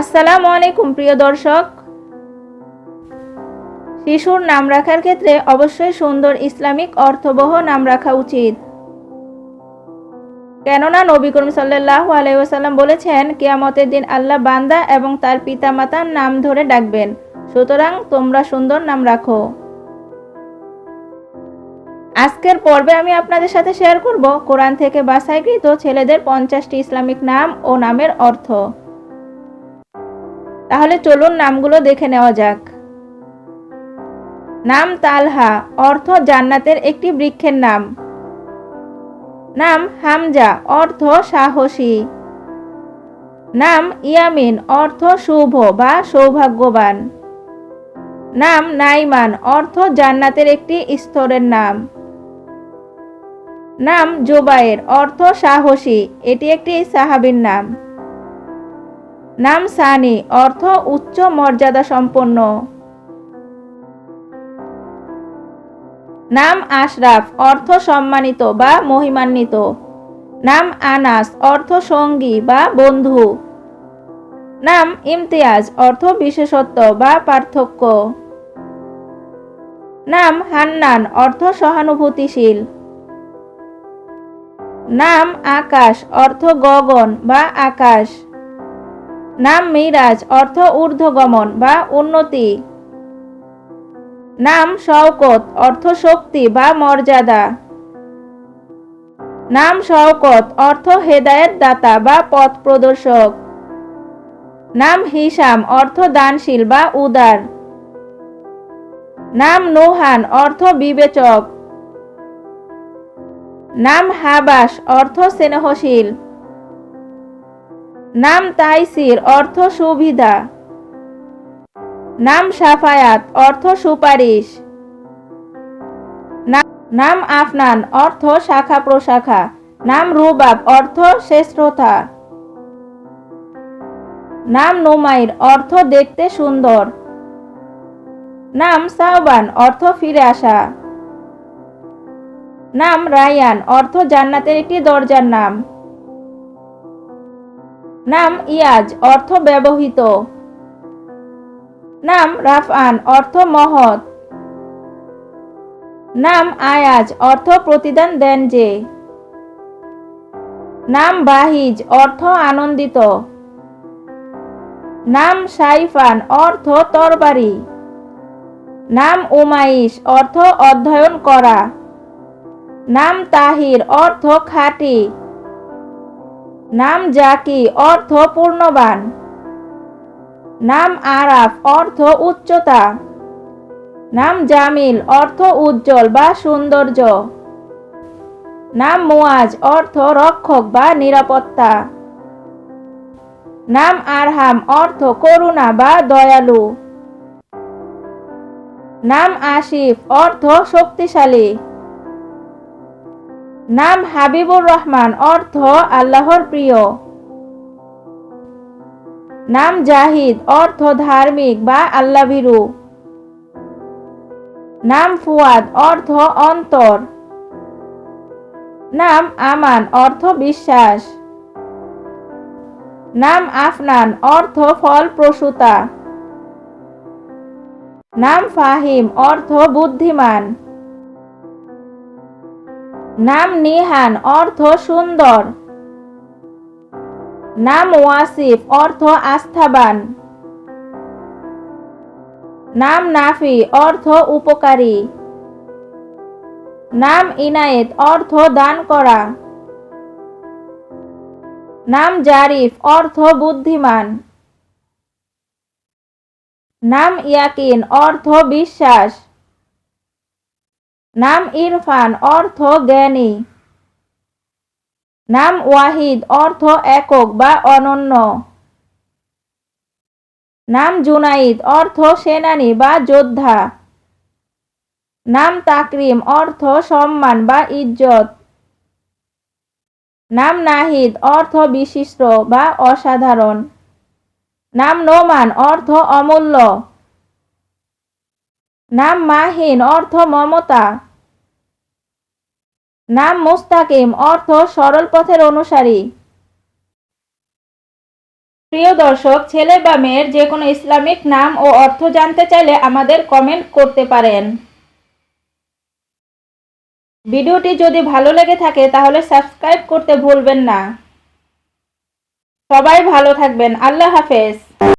আসসালামু আলাইকুম, প্রিয় দর্শক। শিশুর নাম রাখার ক্ষেত্রে অবশ্যই সুন্দর ইসলামিক অর্থবহ নাম রাখা উচিত। কেননা নবী করিম সাল্লাহ আলাইসাল্লাম বলেছেন, কেয়ামতের দিন আল্লাহ বান্দা এবং তার পিতামাতার নাম ধরে ডাকবেন। সুতরাং তোমরা সুন্দর নাম রাখো। আজকের পর্বে আমি আপনাদের সাথে শেয়ার করব, কোরআন থেকে বাছাইকৃত ছেলেদের পঞ্চাশটি ইসলামিক নাম ও নামের অর্থ। তাহলে চলুন নামগুলো দেখে নেওয়া যাক। নাম তালহা, অর্থ জান্নাতের একটি বৃক্ষের নাম। নাম হামজা, অর্থ সাহসী। নাম ইয়ামিন, অর্থ শুভ বা সৌভাগ্যবান। নাম নাইমান, অর্থ জান্নাতের একটি স্তরের নাম। নাম জোবায়ের, অর্থ সাহসী, এটি একটি সাহাবীর নাম। নাম সানি, অর্থ উচ্চ মর্যাদা সম্পন্ন। নাম আশরাফ, অর্থ সম্মানিত বা মহিমান্বিত। নাম আনাস, অর্থ সঙ্গী বা বন্ধু। নাম ইমতিয়াজ, অর্থ বিশেষত্ব বা পার্থক্য। নাম হান্নান, অর্থ সহানুভূতিশীল। নাম আকাশ, অর্থ গগন বা আকাশ। নাম মিরাজ, অর্থ ঊর্ধ্বগমন বা উন্নতি। নাম শওকত, অর্থ শক্তি বা মর্যাদা। নাম শওকত, অর্থ হেদায়েত দাতা বা পথ প্রদর্শক। নাম হিসাম, অর্থ দানশীল বা উদার। নাম নোহান, অর্থ বিবেচক। নাম হাবাস, অর্থ স্নেহশীল। নাম তাইসির, অর্থ সুবিধা। নাম সাফায়াত, অর্থ সুপারিশ। নাম আফনান, অর্থ শাখা প্রশাখা। নাম রুবাব, অর্থ শ্রেষ্ঠতা। নাম নুমাইর, অর্থ দেখতে সুন্দর। নাম সাওবান অর্থ ফিরে আসা। নাম রায়ান, অর্থ জান্নাতের একটি দরজার নাম। নাম ইয়াজ, অর্থ ব্যবহৃত। নাম রাফআন, অর্থ মহৎ। নাম আয়াজ, অর্থ প্রতিদান দেন যে। নাম বাহিজ, অর্থ আনন্দিত। নাম সাইফান, অর্থ তরবারি। নাম উমাইশ, অর্থ অধ্যয়ন করা। নাম তাহির, অর্থ খাঁটি। নাম জাকি অর্থ পূর্ণবান। নাম আরাফ, অর্থ উচ্চতা। নাম জামিল, অর্থ উজ্জ্বল বা সৌন্দর্য। নাম মুয়াজ, অর্থ রক্ষক বা নিরাপত্তা। নাম আরহাম, অর্থ করুণা বা দয়ালু। নাম আসিফ, অর্থ শক্তিশালী। নাম হাবিবুর রহমান, অর্থ আল্লাহর প্রিয়। নাম জাহিদ, অর্থ ধার্মিক বা আল্লাভীরু। নাম ফুয়াদ, অর্থ অন্তর। নাম আমান, অর্থ বিশ্বাস। নাম আফনান, অর্থ ফল প্রসূতা নাম ফাহিম, অর্থ বুদ্ধিমান। নাম নিহান, অর্থ সুন্দর। নাম ওয়াসিফ, অর্থ আস্থাবান। নাম নাফি, অর্থ উপকারী। নাম ইনায়েত, অর্থ দান করা। নাম জারিফ, অর্থ বুদ্ধিমান। নাম ইয়াকিন, অর্থ বিশ্বাস। নাম ইরফান, অর্থ জ্ঞানী। নাম ওয়াহিদ, অর্থ একক বা অনন্য। নাম জুনাইদ, অর্থ সেনানী বা যোদ্ধা। নাম তাকরিম, অর্থ সম্মান বা ইজ্জত। নাম নাহিদ, অর্থ বিশিষ্ট বা অসাধারণ। নাম নোমান, অর্থ অমূল্য। নাম মাহিন, অর্থ মমতা। নাম মুস্তাকিম, অর্থ সরল পথের অনুসারী। প্রিয় দর্শক, ছেলে বা মেয়ের যে কোনো ইসলামিক নাম ও অর্থ জানতে চাইলে আমাদের কমেন্ট করতে পারেন। ভিডিওটি যদি ভালো লেগে থাকে, তাহলে সাবস্ক্রাইব করতে ভুলবেন না। সবাই ভালো থাকবেন। আল্লাহ হাফেজ।